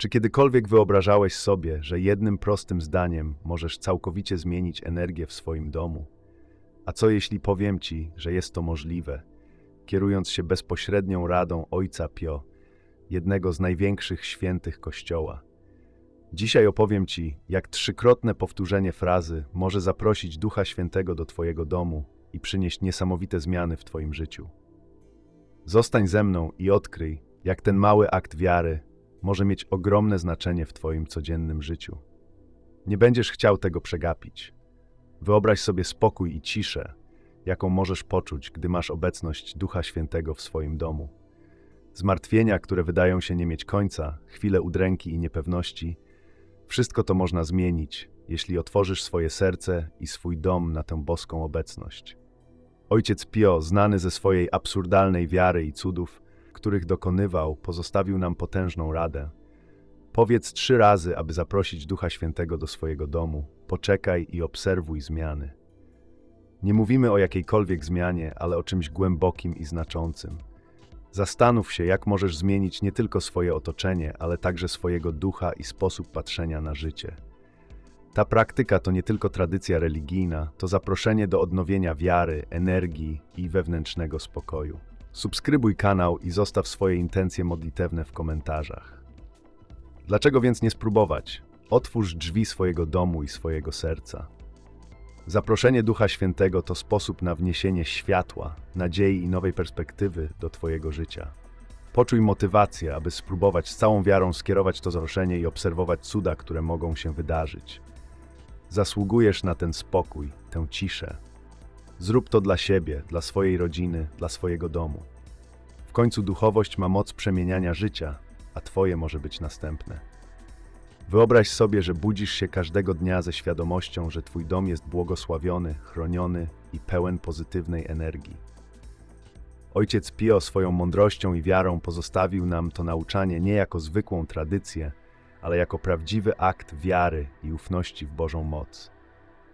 Czy kiedykolwiek wyobrażałeś sobie, że jednym prostym zdaniem możesz całkowicie zmienić energię w swoim domu? A co jeśli powiem ci, że jest to możliwe, kierując się bezpośrednią radą Ojca Pio, jednego z największych świętych Kościoła? Dzisiaj opowiem ci, jak trzykrotne powtórzenie frazy może zaprosić Ducha Świętego do Twojego domu i przynieść niesamowite zmiany w Twoim życiu. Zostań ze mną i odkryj, jak ten mały akt wiary może mieć ogromne znaczenie w Twoim codziennym życiu. Nie będziesz chciał tego przegapić. Wyobraź sobie spokój i ciszę, jaką możesz poczuć, gdy masz obecność Ducha Świętego w swoim domu. Zmartwienia, które wydają się nie mieć końca, chwile udręki i niepewności, wszystko to można zmienić, jeśli otworzysz swoje serce i swój dom na tę boską obecność. Ojciec Pio, znany ze swojej absurdalnej wiary i cudów, których dokonywał, pozostawił nam potężną radę. Powiedz trzy razy, aby zaprosić Ducha Świętego do swojego domu. Poczekaj i obserwuj zmiany. Nie mówimy o jakiejkolwiek zmianie, ale o czymś głębokim i znaczącym. Zastanów się, jak możesz zmienić nie tylko swoje otoczenie, ale także swojego ducha i sposób patrzenia na życie. Ta praktyka to nie tylko tradycja religijna, to zaproszenie do odnowienia wiary, energii i wewnętrznego spokoju. Subskrybuj kanał i zostaw swoje intencje modlitewne w komentarzach. Dlaczego więc nie spróbować? Otwórz drzwi swojego domu i swojego serca. Zaproszenie Ducha Świętego to sposób na wniesienie światła, nadziei i nowej perspektywy do Twojego życia. Poczuj motywację, aby spróbować z całą wiarą skierować to zaproszenie i obserwować cuda, które mogą się wydarzyć. Zasługujesz na ten spokój, tę ciszę. Zrób to dla siebie, dla swojej rodziny, dla swojego domu. W końcu duchowość ma moc przemieniania życia, a Twoje może być następne. Wyobraź sobie, że budzisz się każdego dnia ze świadomością, że Twój dom jest błogosławiony, chroniony i pełen pozytywnej energii. Ojciec Pio swoją mądrością i wiarą pozostawił nam to nauczanie nie jako zwykłą tradycję, ale jako prawdziwy akt wiary i ufności w Bożą moc.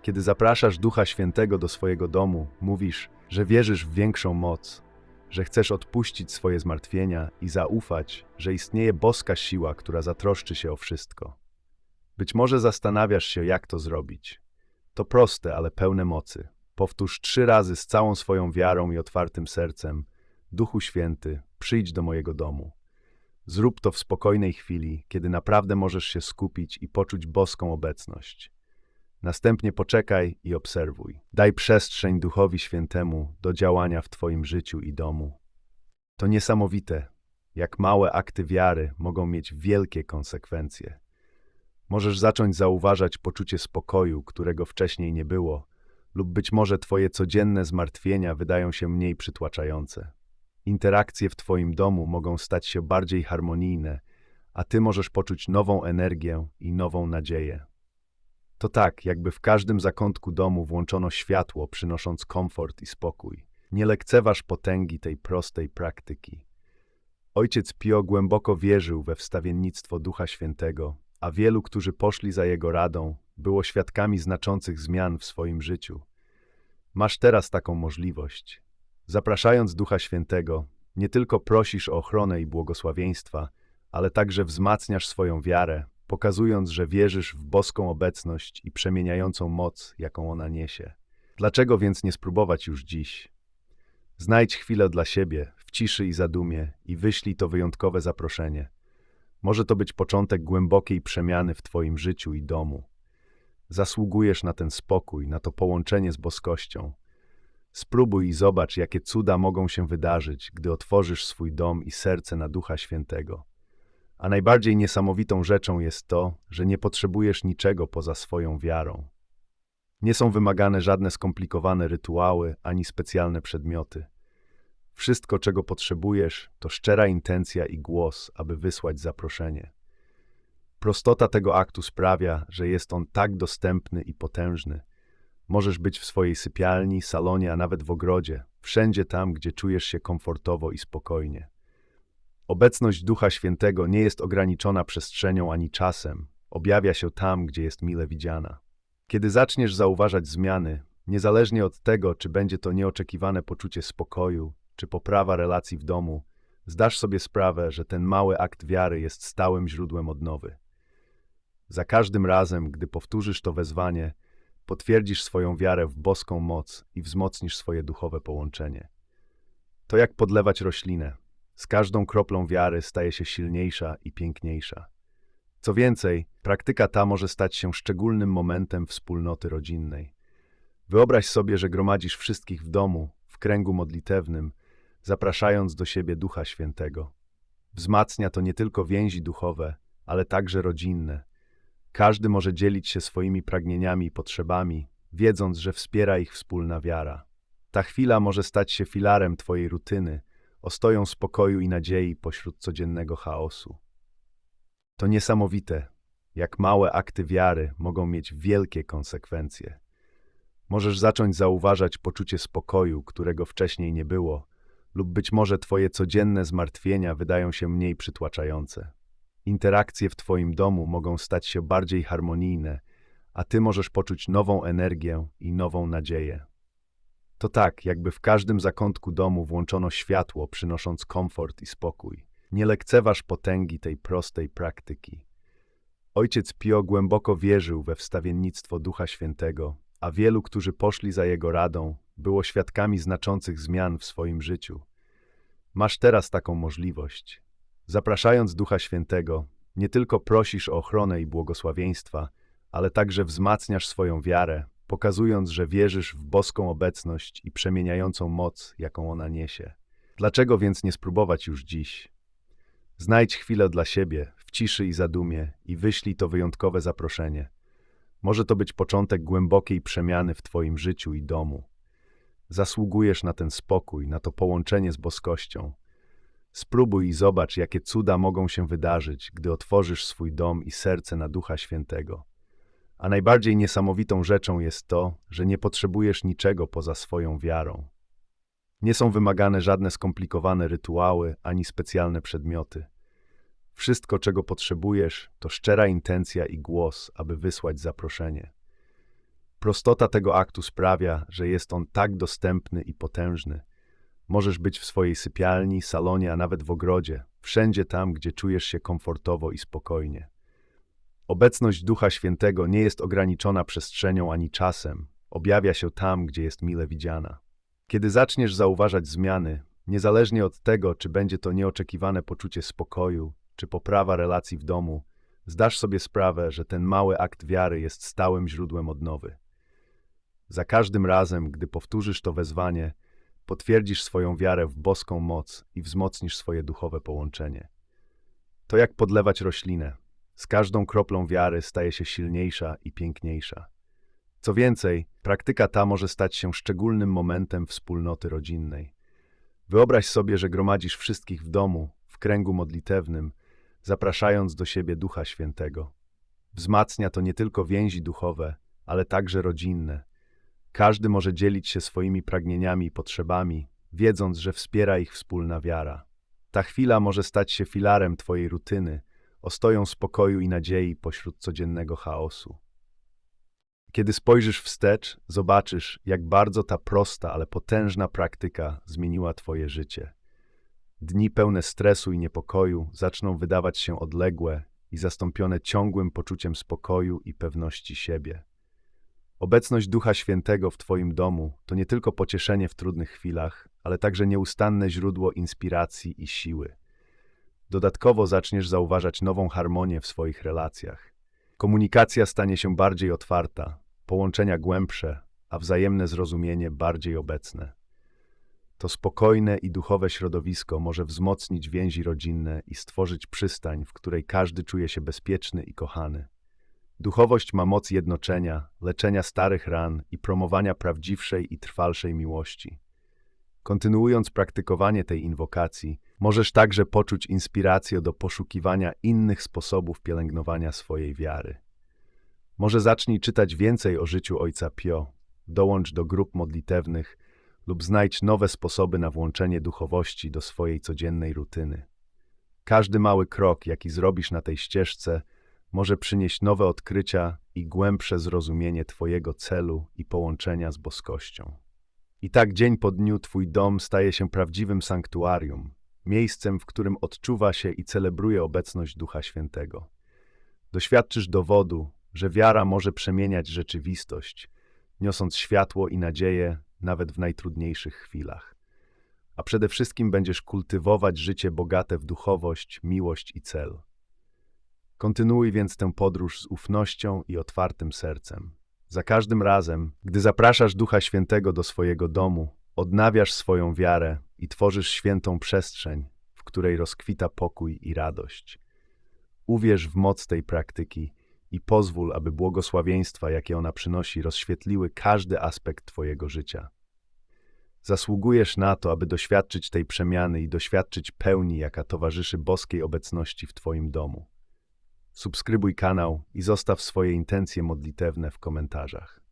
Kiedy zapraszasz Ducha Świętego do swojego domu, mówisz, że wierzysz w większą moc, że chcesz odpuścić swoje zmartwienia i zaufać, że istnieje boska siła, która zatroszczy się o wszystko. Być może zastanawiasz się, jak to zrobić. To proste, ale pełne mocy. Powtórz trzy razy z całą swoją wiarą i otwartym sercem: Duchu Święty, przyjdź do mojego domu. Zrób to w spokojnej chwili, kiedy naprawdę możesz się skupić i poczuć boską obecność. Następnie poczekaj i obserwuj. Daj przestrzeń Duchowi Świętemu do działania w Twoim życiu i domu. To niesamowite, jak małe akty wiary mogą mieć wielkie konsekwencje. Możesz zacząć zauważać poczucie spokoju, którego wcześniej nie było, lub być może Twoje codzienne zmartwienia wydają się mniej przytłaczające. Interakcje w Twoim domu mogą stać się bardziej harmonijne, a Ty możesz poczuć nową energię i nową nadzieję. To tak, jakby w każdym zakątku domu włączono światło, przynosząc komfort i spokój. Nie lekceważ potęgi tej prostej praktyki. Ojciec Pio głęboko wierzył we wstawiennictwo Ducha Świętego, a wielu, którzy poszli za jego radą, było świadkami znaczących zmian w swoim życiu. Masz teraz taką możliwość. Zapraszając Ducha Świętego, nie tylko prosisz o ochronę i błogosławieństwa, ale także wzmacniasz swoją wiarę, pokazując, że wierzysz w boską obecność i przemieniającą moc, jaką ona niesie. Dlaczego więc nie spróbować już dziś? Znajdź chwilę dla siebie, w ciszy i zadumie i wyślij to wyjątkowe zaproszenie. Może to być początek głębokiej przemiany w Twoim życiu i domu. Zasługujesz na ten spokój, na to połączenie z boskością. Spróbuj i zobacz, jakie cuda mogą się wydarzyć, gdy otworzysz swój dom i serce na Ducha Świętego. A najbardziej niesamowitą rzeczą jest to, że nie potrzebujesz niczego poza swoją wiarą. Nie są wymagane żadne skomplikowane rytuały ani specjalne przedmioty. Wszystko, czego potrzebujesz, to szczera intencja i głos, aby wysłać zaproszenie. Prostota tego aktu sprawia, że jest on tak dostępny i potężny. Możesz być w swojej sypialni, salonie, a nawet w ogrodzie, wszędzie tam, gdzie czujesz się komfortowo i spokojnie. Obecność Ducha Świętego nie jest ograniczona przestrzenią ani czasem, objawia się tam, gdzie jest mile widziana. Kiedy zaczniesz zauważać zmiany, niezależnie od tego, czy będzie to nieoczekiwane poczucie spokoju, czy poprawa relacji w domu, zdasz sobie sprawę, że ten mały akt wiary jest stałym źródłem odnowy. Za każdym razem, gdy powtórzysz to wezwanie, potwierdzisz swoją wiarę w boską moc i wzmocnisz swoje duchowe połączenie. To jak podlewać roślinę. Z każdą kroplą wiary staje się silniejsza i piękniejsza. Co więcej, praktyka ta może stać się szczególnym momentem wspólnoty rodzinnej. Wyobraź sobie, że gromadzisz wszystkich w domu, w kręgu modlitewnym, zapraszając do siebie Ducha Świętego. Wzmacnia to nie tylko więzi duchowe, ale także rodzinne. Każdy może dzielić się swoimi pragnieniami i potrzebami, wiedząc, że wspiera ich wspólna wiara. Ta chwila może stać się filarem Twojej rutyny, ostoją spokoju i nadziei pośród codziennego chaosu. To niesamowite, jak małe akty wiary mogą mieć wielkie konsekwencje. Możesz zacząć zauważać poczucie spokoju, którego wcześniej nie było, lub być może Twoje codzienne zmartwienia wydają się mniej przytłaczające. Interakcje w Twoim domu mogą stać się bardziej harmonijne, a Ty możesz poczuć nową energię i nową nadzieję. To tak, jakby w każdym zakątku domu włączono światło, przynosząc komfort i spokój. Nie lekceważ potęgi tej prostej praktyki. Ojciec Pio głęboko wierzył we wstawiennictwo Ducha Świętego, a wielu, którzy poszli za jego radą, było świadkami znaczących zmian w swoim życiu. Masz teraz taką możliwość. Zapraszając Ducha Świętego, nie tylko prosisz o ochronę i błogosławieństwa, ale także wzmacniasz swoją wiarę, pokazując, że wierzysz w boską obecność i przemieniającą moc, jaką ona niesie. Dlaczego więc nie spróbować już dziś? Znajdź chwilę dla siebie, w ciszy i zadumie i wyślij to wyjątkowe zaproszenie. Może to być początek głębokiej przemiany w Twoim życiu i domu. Zasługujesz na ten spokój, na to połączenie z boskością. Spróbuj i zobacz, jakie cuda mogą się wydarzyć, gdy otworzysz swój dom i serce na Ducha Świętego. A najbardziej niesamowitą rzeczą jest to, że nie potrzebujesz niczego poza swoją wiarą. Nie są wymagane żadne skomplikowane rytuały ani specjalne przedmioty. Wszystko, czego potrzebujesz, to szczera intencja i głos, aby wysłać zaproszenie. Prostota tego aktu sprawia, że jest on tak dostępny i potężny. Możesz być w swojej sypialni, salonie, a nawet w ogrodzie, wszędzie tam, gdzie czujesz się komfortowo i spokojnie. Obecność Ducha Świętego nie jest ograniczona przestrzenią ani czasem, objawia się tam, gdzie jest mile widziana. Kiedy zaczniesz zauważać zmiany, niezależnie od tego, czy będzie to nieoczekiwane poczucie spokoju, czy poprawa relacji w domu, zdasz sobie sprawę, że ten mały akt wiary jest stałym źródłem odnowy. Za każdym razem, gdy powtórzysz to wezwanie, potwierdzisz swoją wiarę w boską moc i wzmocnisz swoje duchowe połączenie. To jak podlewać roślinę. Z każdą kroplą wiary staje się silniejsza i piękniejsza. Co więcej, praktyka ta może stać się szczególnym momentem wspólnoty rodzinnej. Wyobraź sobie, że gromadzisz wszystkich w domu, w kręgu modlitewnym, zapraszając do siebie Ducha Świętego. Wzmacnia to nie tylko więzi duchowe, ale także rodzinne. Każdy może dzielić się swoimi pragnieniami i potrzebami, wiedząc, że wspiera ich wspólna wiara. Ta chwila może stać się filarem Twojej rutyny, ostoją spokoju i nadziei pośród codziennego chaosu. Kiedy spojrzysz wstecz, zobaczysz, jak bardzo ta prosta, ale potężna praktyka zmieniła Twoje życie. Dni pełne stresu i niepokoju zaczną wydawać się odległe i zastąpione ciągłym poczuciem spokoju i pewności siebie. Obecność Ducha Świętego w Twoim domu to nie tylko pocieszenie w trudnych chwilach, ale także nieustanne źródło inspiracji i siły. Dodatkowo zaczniesz zauważać nową harmonię w swoich relacjach. Komunikacja stanie się bardziej otwarta, połączenia głębsze, a wzajemne zrozumienie bardziej obecne. To spokojne i duchowe środowisko może wzmocnić więzi rodzinne i stworzyć przystań, w której każdy czuje się bezpieczny i kochany. Duchowość ma moc jednoczenia, leczenia starych ran i promowania prawdziwszej i trwalszej miłości. Kontynuując praktykowanie tej inwokacji, możesz także poczuć inspirację do poszukiwania innych sposobów pielęgnowania swojej wiary. Może zacznij czytać więcej o życiu Ojca Pio, dołącz do grup modlitewnych lub znajdź nowe sposoby na włączenie duchowości do swojej codziennej rutyny. Każdy mały krok, jaki zrobisz na tej ścieżce, może przynieść nowe odkrycia i głębsze zrozumienie Twojego celu i połączenia z boskością. I tak dzień po dniu Twój dom staje się prawdziwym sanktuarium, miejscem, w którym odczuwa się i celebruje obecność Ducha Świętego. Doświadczysz dowodu, że wiara może przemieniać rzeczywistość, niosąc światło i nadzieję nawet w najtrudniejszych chwilach. A przede wszystkim będziesz kultywować życie bogate w duchowość, miłość i cel. Kontynuuj więc tę podróż z ufnością i otwartym sercem. Za każdym razem, gdy zapraszasz Ducha Świętego do swojego domu, odnawiasz swoją wiarę i tworzysz świętą przestrzeń, w której rozkwita pokój i radość. Uwierz w moc tej praktyki i pozwól, aby błogosławieństwa, jakie ona przynosi, rozświetliły każdy aspekt Twojego życia. Zasługujesz na to, aby doświadczyć tej przemiany i doświadczyć pełni, jaka towarzyszy boskiej obecności w Twoim domu. Subskrybuj kanał i zostaw swoje intencje modlitewne w komentarzach.